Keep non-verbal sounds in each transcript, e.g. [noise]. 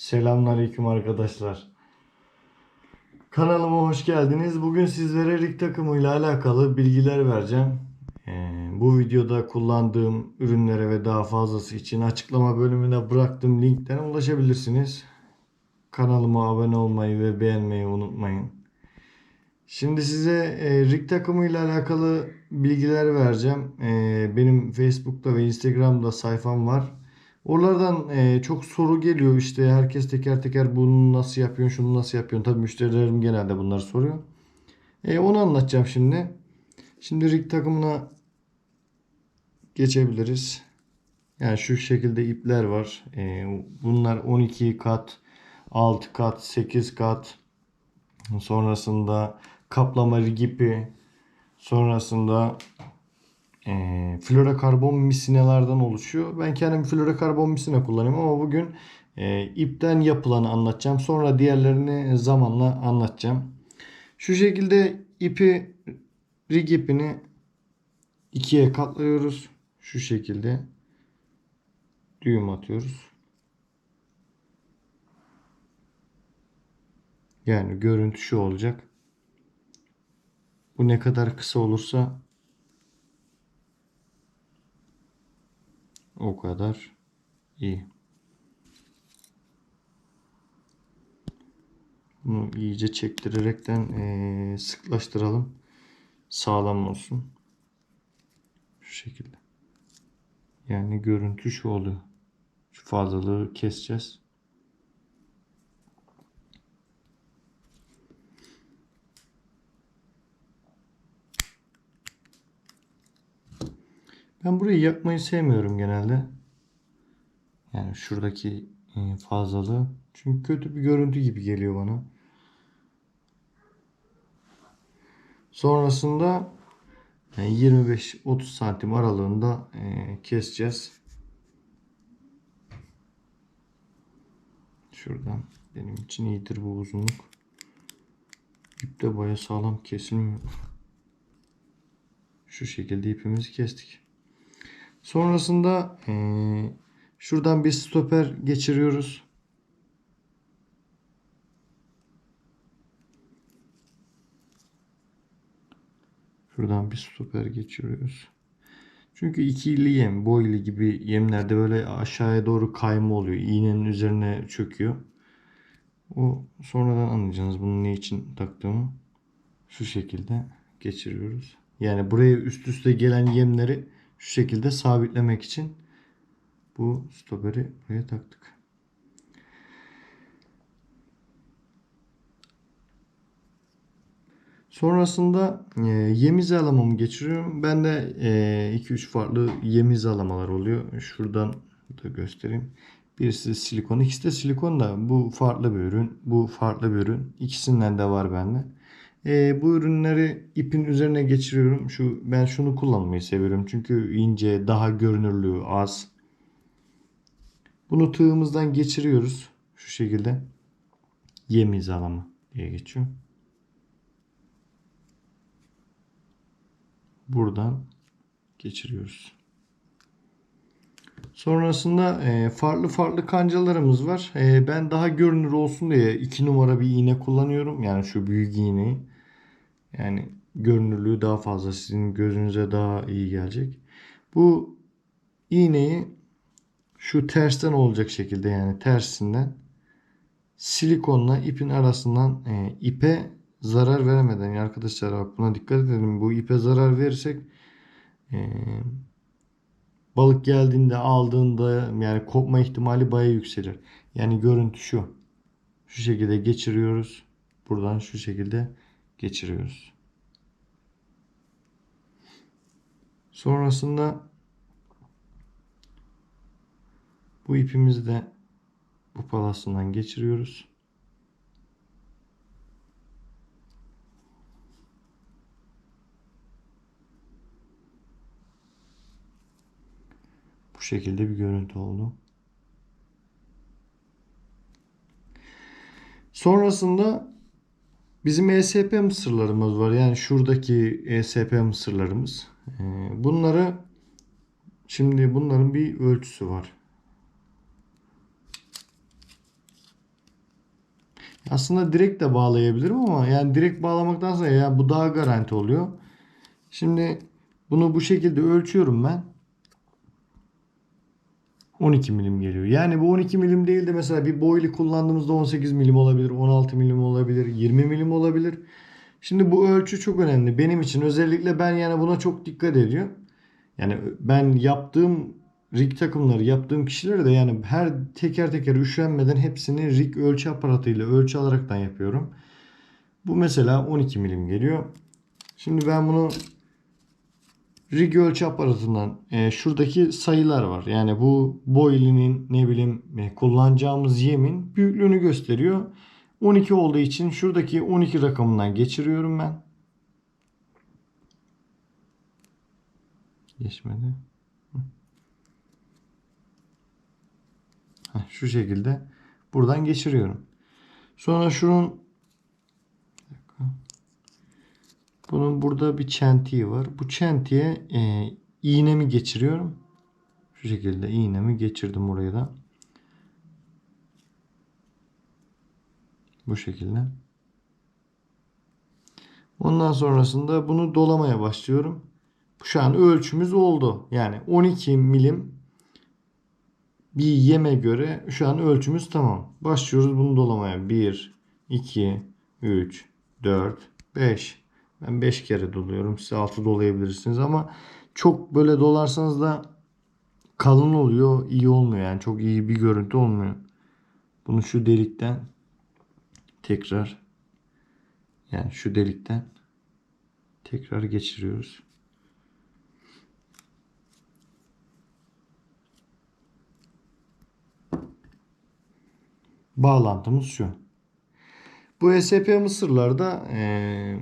Selamünaleyküm arkadaşlar. Kanalıma hoş geldiniz. Bugün sizlere rig takımıyla alakalı bilgiler vereceğim. Ee, bu videoda kullandığım ürünlere ve daha fazlası için açıklama bölümüne bıraktığım linkten ulaşabilirsiniz. Kanalıma abone olmayı ve beğenmeyi unutmayın. Şimdi size e, rig takımıyla alakalı bilgiler vereceğim. E, benim Facebook'ta ve Instagram'da sayfam var. Oralardan e, çok soru geliyor işte herkes teker teker bunu nasıl yapıyorsun şunu nasıl yapıyorsun. Tabii müşterilerim genelde bunları soruyor. E, onu anlatacağım şimdi. Şimdi rig takımına geçebiliriz. Yani şu şekilde ipler var. E, bunlar 12 kat, 6 kat, 8 kat. Sonrasında kaplama rig ipi. Sonrasında e, florokarbon misinelerden oluşuyor. Ben kendim florokarbon misine kullanıyorum ama bugün e, ipten yapılanı anlatacağım. Sonra diğerlerini zamanla anlatacağım. Şu şekilde ipi rig ipini ikiye katlıyoruz. Şu şekilde düğüm atıyoruz. Yani görüntü şu olacak. Bu ne kadar kısa olursa o kadar iyi. Bunu iyice çektirerekten eee, sıklaştıralım. Sağlam olsun. Şu şekilde. Yani görüntü şu oluyor. Şu fazlalığı keseceğiz. Ben burayı yakmayı sevmiyorum genelde. Yani şuradaki e, fazlalığı. Çünkü kötü bir görüntü gibi geliyor bana. Sonrasında yani 25-30 santim aralığında e, keseceğiz. Şuradan benim için iyidir bu uzunluk. İp de baya sağlam kesilmiyor. Şu şekilde ipimizi kestik. Sonrasında eee, şuradan bir stoper geçiriyoruz. Şuradan bir stoper geçiriyoruz. Çünkü ikili yem, boylu gibi yemlerde böyle aşağıya doğru kayma oluyor. İğnenin üzerine çöküyor. O sonradan anlayacaksınız bunun ne için taktığımı. Şu şekilde geçiriyoruz. Yani buraya üst üste gelen yemleri şu şekilde sabitlemek için bu stoperi buraya taktık. Sonrasında e, yem hizalamamı geçiriyorum. Ben de 2-3 farklı yem hizalamalar oluyor. Şuradan da göstereyim. Birisi silikon, ikisi de silikon da bu farklı bir ürün, bu farklı bir ürün. İkisinden de var bende. E, bu ürünleri ipin üzerine geçiriyorum. Şu ben şunu kullanmayı seviyorum. Çünkü ince, daha görünürlüğü az. Bunu tığımızdan geçiriyoruz. Şu şekilde. Yem hizalama diye geçiyor. Buradan geçiriyoruz. Sonrasında e, farklı farklı kancalarımız var. E, ben daha görünür olsun diye 2 numara bir iğne kullanıyorum. Yani şu büyük iğneyi. Yani görünürlüğü daha fazla sizin gözünüze daha iyi gelecek. Bu iğneyi şu tersten olacak şekilde yani tersinden silikonla ipin arasından e, ipe zarar veremeden yani arkadaşlar bak buna dikkat edelim. Bu ipe zarar verirsek e, balık geldiğinde aldığında yani kopma ihtimali baya yükselir. Yani görüntü şu. Şu şekilde geçiriyoruz. Buradan şu şekilde geçiriyoruz. Sonrasında bu ipimizi de bu palasından geçiriyoruz. Bu şekilde bir görüntü oldu. Sonrasında bizim ESP mısırlarımız var. Yani şuradaki ESP mısırlarımız. Ee, Bunları şimdi bunların bir ölçüsü var. Aslında direkt de bağlayabilirim ama yani direkt bağlamaktansa ya bu daha garanti oluyor. Şimdi bunu bu şekilde ölçüyorum ben. 12 milim geliyor. Yani bu 12 milim değil de mesela bir boylu kullandığımızda 18 milim olabilir, 16 milim olabilir, 20 milim olabilir. Şimdi bu ölçü çok önemli. Benim için özellikle ben yani buna çok dikkat ediyorum. Yani ben yaptığım rig takımları yaptığım kişileri de yani her teker teker üşenmeden hepsini rig ölçü aparatıyla ölçü alaraktan yapıyorum. Bu mesela 12 milim geliyor. Şimdi ben bunu rig ölçü aparatından e, şuradaki sayılar var. Yani bu boilinin ne bileyim e, kullanacağımız yemin büyüklüğünü gösteriyor. 12 olduğu için şuradaki 12 rakamından geçiriyorum ben. Geçmedi. Heh, şu şekilde buradan geçiriyorum. Sonra şunun Bir dakika. Bunun burada bir çentiği var. Bu çentiğe e, iğnemi geçiriyorum. Şu şekilde iğnemi geçirdim buraya da. Bu şekilde. Ondan sonrasında bunu dolamaya başlıyorum. Şu an ölçümüz oldu. Yani 12 milim bir yeme göre şu an ölçümüz tamam. Başlıyoruz bunu dolamaya. 1, 2, 3, 4, 5. Ben 5 kere doluyorum. Siz 6 dolayabilirsiniz ama çok böyle dolarsanız da kalın oluyor. iyi olmuyor yani. Çok iyi bir görüntü olmuyor. Bunu şu delikten tekrar yani şu delikten tekrar geçiriyoruz. Bağlantımız şu. Bu ESP mısırlarda eee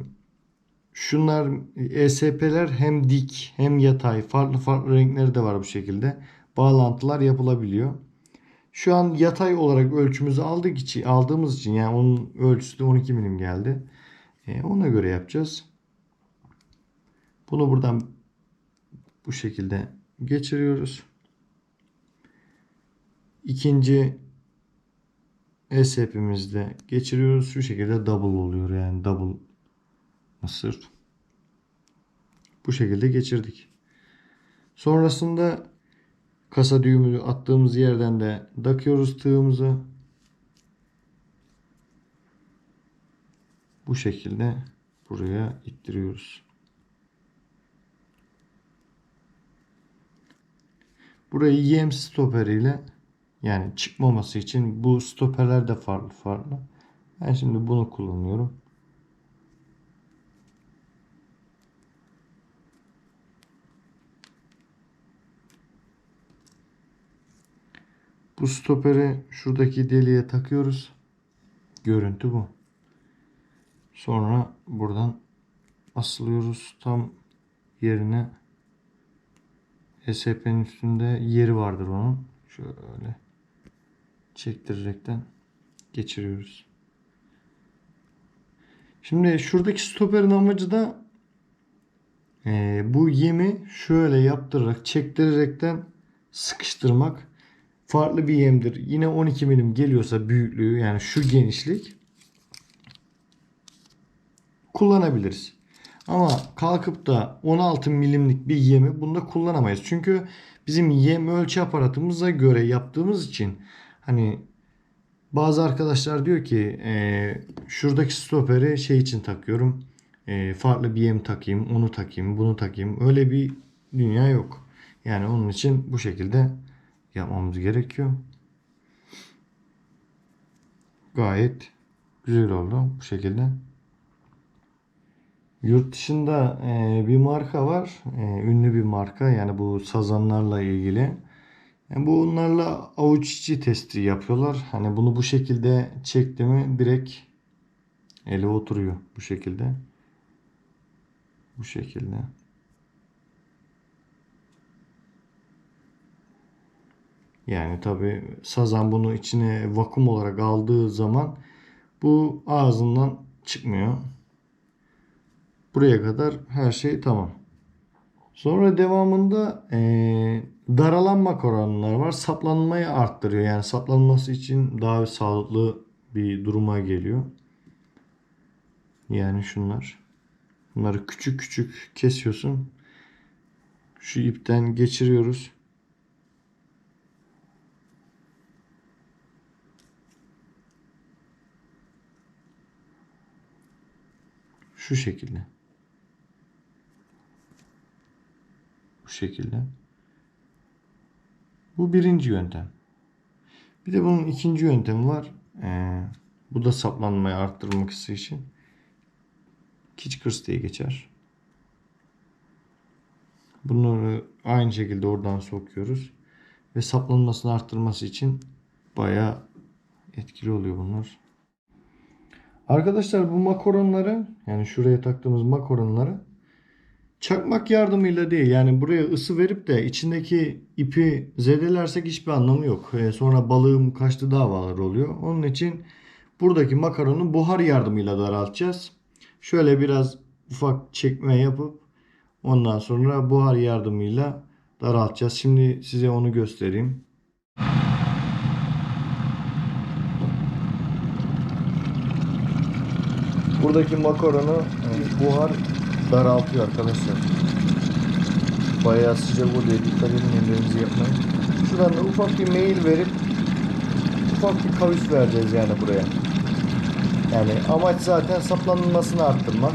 şunlar ESP'ler hem dik hem yatay farklı farklı renkleri de var bu şekilde. Bağlantılar yapılabiliyor. Şu an yatay olarak ölçümüzü aldık için aldığımız için yani onun ölçüsü de 12 milim geldi. E, ona göre yapacağız. Bunu buradan bu şekilde geçiriyoruz. İkinci ESP'imizde geçiriyoruz. Şu şekilde double oluyor yani double mısır. Bu şekilde geçirdik. Sonrasında kasa düğümünü attığımız yerden de takıyoruz tığımızı. Bu şekilde buraya ittiriyoruz. Burayı yem stoperiyle yani çıkmaması için bu stoperler de farklı farklı. Ben şimdi bunu kullanıyorum. Bu stoperi şuradaki deliğe takıyoruz. Görüntü bu. Sonra buradan asılıyoruz tam yerine. SP'nin üstünde yeri vardır onun. Şöyle çektirerekten geçiriyoruz. Şimdi şuradaki stoperin amacı da e, bu yemi şöyle yaptırarak çektirerekten sıkıştırmak. Farklı bir yemdir. Yine 12 milim geliyorsa büyüklüğü yani şu genişlik kullanabiliriz. Ama kalkıp da 16 milimlik bir yemi bunda kullanamayız. Çünkü bizim yem ölçü aparatımıza göre yaptığımız için hani bazı arkadaşlar diyor ki e, şuradaki stoperi şey için takıyorum. E, farklı bir yem takayım, onu takayım, bunu takayım. Öyle bir dünya yok. Yani onun için bu şekilde yapmamız gerekiyor. Gayet güzel oldu bu şekilde. Yurt dışında e, bir marka var. E, ünlü bir marka. Yani bu sazanlarla ilgili. Yani bunlarla avuç içi testi yapıyorlar. Hani bunu bu şekilde çekti mi direkt ele oturuyor. Bu şekilde. Bu şekilde. Yani tabi sazan bunu içine vakum olarak aldığı zaman bu ağzından çıkmıyor. Buraya kadar her şey tamam. Sonra devamında e, daralan makaronlar var. Saplanmayı arttırıyor. Yani saplanması için daha sağlıklı bir duruma geliyor. Yani şunlar. Bunları küçük küçük kesiyorsun. Şu ipten geçiriyoruz. Şu şekilde. Bu şekilde. Bu birinci yöntem. Bir de bunun ikinci yöntemi var. Ee, bu da saplanmayı arttırmak için. Kichkers diye geçer. Bunları aynı şekilde oradan sokuyoruz. Ve saplanmasını arttırması için bayağı etkili oluyor bunlar. Arkadaşlar bu makaronları yani şuraya taktığımız makaronları çakmak yardımıyla değil yani buraya ısı verip de içindeki ipi zedelersek hiçbir anlamı yok. Ee, sonra balığım kaçtı davalar oluyor. Onun için buradaki makaronu buhar yardımıyla daraltacağız. Şöyle biraz ufak çekme yapıp ondan sonra buhar yardımıyla daraltacağız. Şimdi size onu göstereyim. Buradaki makaronu buhar daraltıyor arkadaşlar. Bayağı sıcak oluyor. Dikkat edin ellerinizi yapmayın. Şuradan da ufak bir meyil verip ufak bir kavis vereceğiz yani buraya. Yani amaç zaten saplanmasını arttırmak.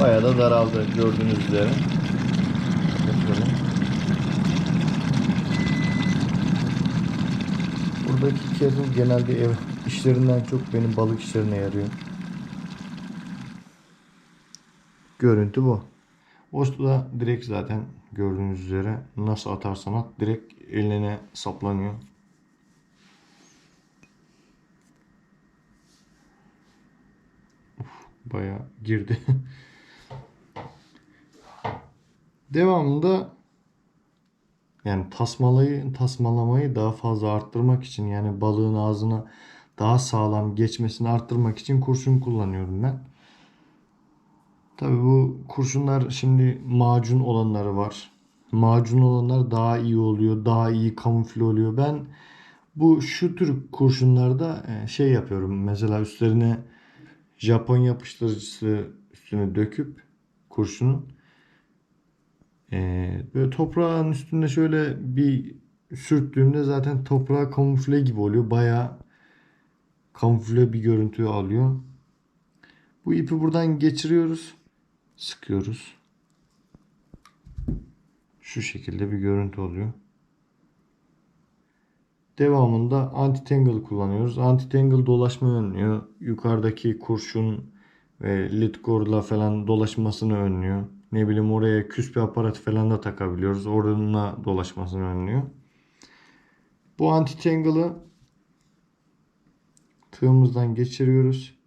Bayağı da daraldı gördüğünüz üzere. Buradaki kettle genelde ev işlerinden çok benim balık işlerine yarıyor. Görüntü bu. Ostu da direkt zaten gördüğünüz üzere nasıl atarsan at direkt eline saplanıyor. Uf, bayağı girdi. [laughs] Devamında yani tasmalayı tasmalamayı daha fazla arttırmak için yani balığın ağzına daha sağlam geçmesini arttırmak için kurşun kullanıyorum ben. Tabii bu kurşunlar şimdi macun olanları var. Macun olanlar daha iyi oluyor, daha iyi kamufle oluyor. Ben bu şu tür kurşunlarda e, şey yapıyorum. Mesela üstlerine Japon yapıştırıcısı üstüne döküp kurşunu e, böyle toprağın üstünde şöyle bir sürttüğümde zaten toprağa kamufle gibi oluyor. Bayağı kamufle bir görüntü alıyor. Bu ipi buradan geçiriyoruz sıkıyoruz. Şu şekilde bir görüntü oluyor. Devamında anti-tangle kullanıyoruz. Anti-tangle dolaşma önlüyor. Yukarıdaki kurşun ve litkorla falan dolaşmasını önlüyor. Ne bileyim oraya küspe aparat falan da takabiliyoruz. Oranına dolaşmasını önlüyor. Bu anti-tangle'ı tığımızdan geçiriyoruz.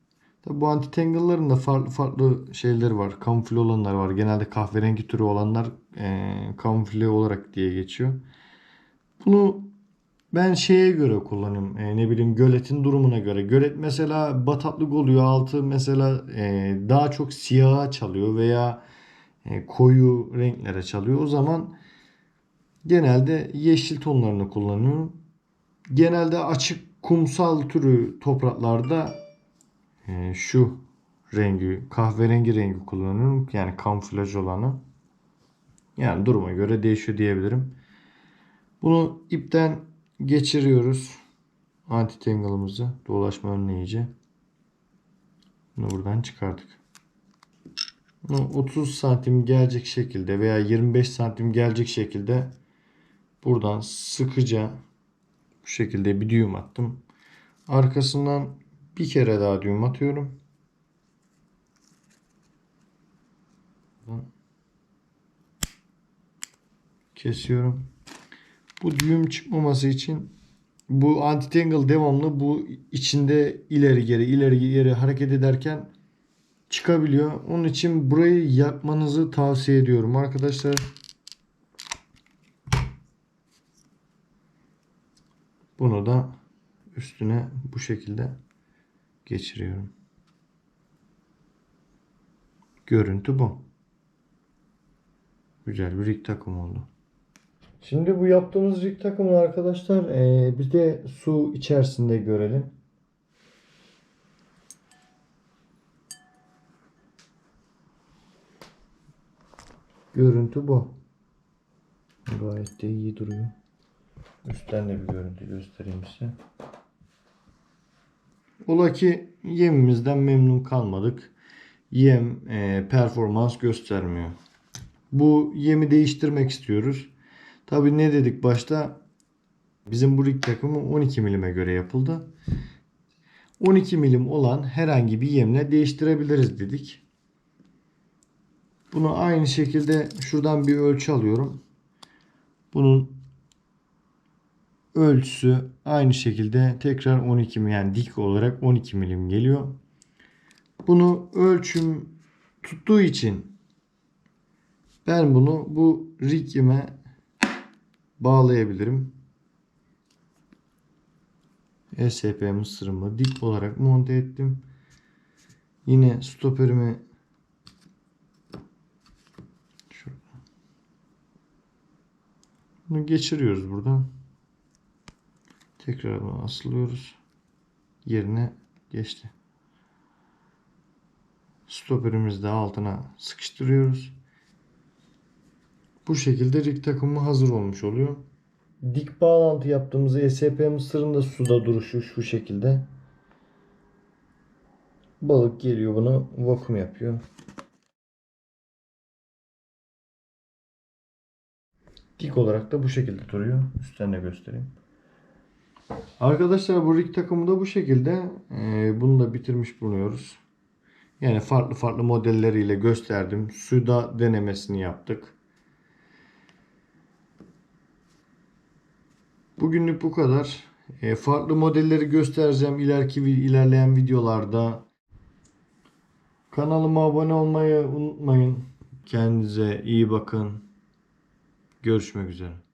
Tabi bu anti-tangle'ların da farklı farklı şeyleri var. Kamufle olanlar var. Genelde kahverengi türü olanlar e, kamufle olarak diye geçiyor. Bunu ben şeye göre kullanıyorum. E, ne bileyim göletin durumuna göre. Gölet mesela bataklık oluyor. Altı mesela e, daha çok siyaha çalıyor veya e, koyu renklere çalıyor. O zaman genelde yeşil tonlarını kullanıyorum. Genelde açık kumsal türü topraklarda e, şu rengi kahverengi rengi kullanıyorum. Yani kamuflaj olanı. Yani duruma göre değişiyor diyebilirim. Bunu ipten geçiriyoruz. Anti tangle'ımızı dolaşma önleyici. Bunu buradan çıkardık. Bunu 30 santim gelecek şekilde veya 25 santim gelecek şekilde buradan sıkıca bu şekilde bir düğüm attım. Arkasından bir kere daha düğüm atıyorum. Kesiyorum. Bu düğüm çıkmaması için bu anti-tangle devamlı bu içinde ileri geri ileri geri hareket ederken çıkabiliyor. Onun için burayı yakmanızı tavsiye ediyorum arkadaşlar. Bunu da üstüne bu şekilde geçiriyorum. Görüntü bu. Güzel bir rig takım oldu. Şimdi bu yaptığımız rig takımını arkadaşlar ee, bir de su içerisinde görelim. Görüntü bu. Gayet de iyi duruyor. Üstten de bir görüntü göstereyim size. Ola ki yemimizden memnun kalmadık. Yem e, performans göstermiyor. Bu yemi değiştirmek istiyoruz. Tabi ne dedik başta? Bizim bu rig takımı 12 milime göre yapıldı. 12 milim olan herhangi bir yemle değiştirebiliriz dedik. Bunu aynı şekilde şuradan bir ölçü alıyorum. Bunun ölçüsü aynı şekilde tekrar 12 milim yani dik olarak 12 milim geliyor. Bunu ölçüm tuttuğu için ben bunu bu rigime bağlayabilirim. ESP mısırımı dik olarak monte ettim. Yine stoperimi şurada. Bunu geçiriyoruz buradan. Tekrar bunu asılıyoruz. Yerine geçti. Stoperimizi de altına sıkıştırıyoruz. Bu şekilde rig takımı hazır olmuş oluyor. Dik bağlantı yaptığımız ESP mısırın da suda duruşu şu şekilde. Balık geliyor bunu vakum yapıyor. Dik olarak da bu şekilde duruyor. Üstten de göstereyim. Arkadaşlar bu rig takımı da bu şekilde. Ee, bunu da bitirmiş bulunuyoruz. Yani farklı farklı modelleriyle gösterdim. Suda denemesini yaptık. Bugünlük bu kadar. Ee, farklı modelleri göstereceğim ileriki ilerleyen videolarda. Kanalıma abone olmayı unutmayın. Kendinize iyi bakın. Görüşmek üzere.